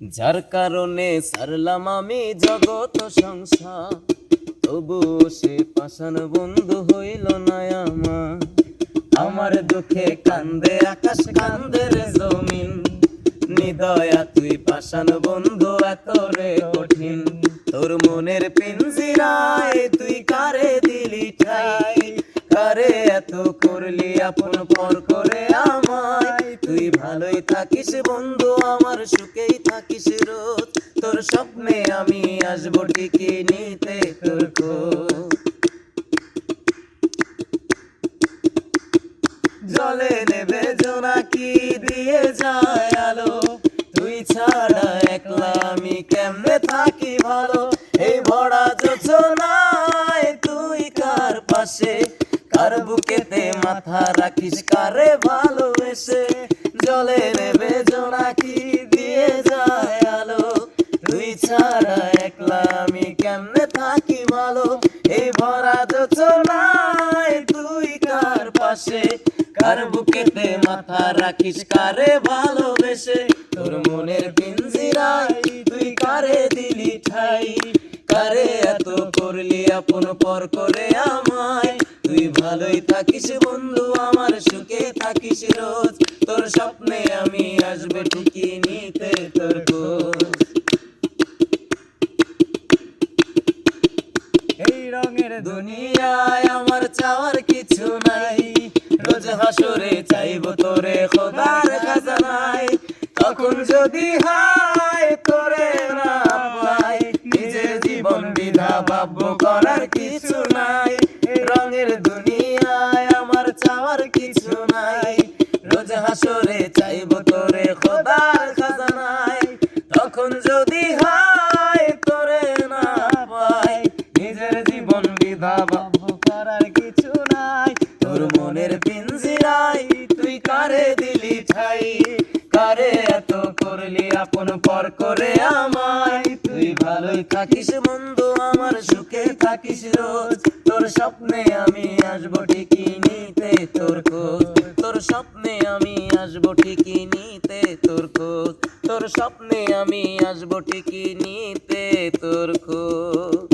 যার কারণে সারলাম আমি জগত সংসার। তবু সে পাষাণ বন্ধু হইল না আমার। আমার দুঃখে কান্দে, আকাশ কান্দে রে জমিন। নিদয়া, তুই পাষাণ বন্ধু, এত রে কঠিন। তোর মনের পিঞ্জিরায় তুই কারে করলি আপন পর করে আমায়। তুই ভালোই থাকিস বন্ধু, আমার সুখেই থাকিস রোজ। তোর স্বপ্নে আমি আসব ঠিকই নিতে তোর। জলে নেবে জোনাকি দিয়ে যায় আলো? তুই ছাড়া একলা আমি কেমনে থাকি ভালো? এই ভরা যোচনায় তুই কার পাশে? বুকেতে মাথা রাখিস, কারে ভালোবেসে? জলে নেবে জোনাকি দিয়ে যায় আলো? তুই ছাড়া একলা আমি কেমনে থাকি ভালো এই ভরা যোচনায় তুই কার পাশে? কার বুকেতে মাথা রাখিস, কারে ভালোবেসে? তোর মনের পিঞ্জিরায় তুই কারে দিলি ঠাই? কারে এত করলি, আপন পর করে তুই ভালোই থাকিস বন্ধু আমার সুখে থাকিস রোজ। তোর স্বপ্নে আমি আসবে ঠিকই নিতে তোর খোঁজ। এই রঙের দুনিয়ায় আমার চাওয়ার কিছু নাই। রোজ হাসরে চাইব তোরে খোদার খাজানায়। তখন যদি হায় তোরে না পাই নিজের জীবন বিধা নাই রঙের দুনিয়ায় আমার চাওয়ার কিছু নাই। রোজ হাসরে চাইব তোরে খোদার খাজানায়। তখন যদি হয় তোরে না পাই। নিজের জীবন বিধা আপন পর করে আমায়। তুই ভালোই থাকিস বন্ধু, আমার সুখে থাকিস রোজ। তোর স্বপ্নে আমি আসব ঠিকই নিতে তোর খোঁজ। তোর স্বপ্নে আমি আসব ঠিকই নিতে তোর খোঁজ। তোর স্বপ্নে আমি আসব ঠিকই নিতে তোর খোঁজ।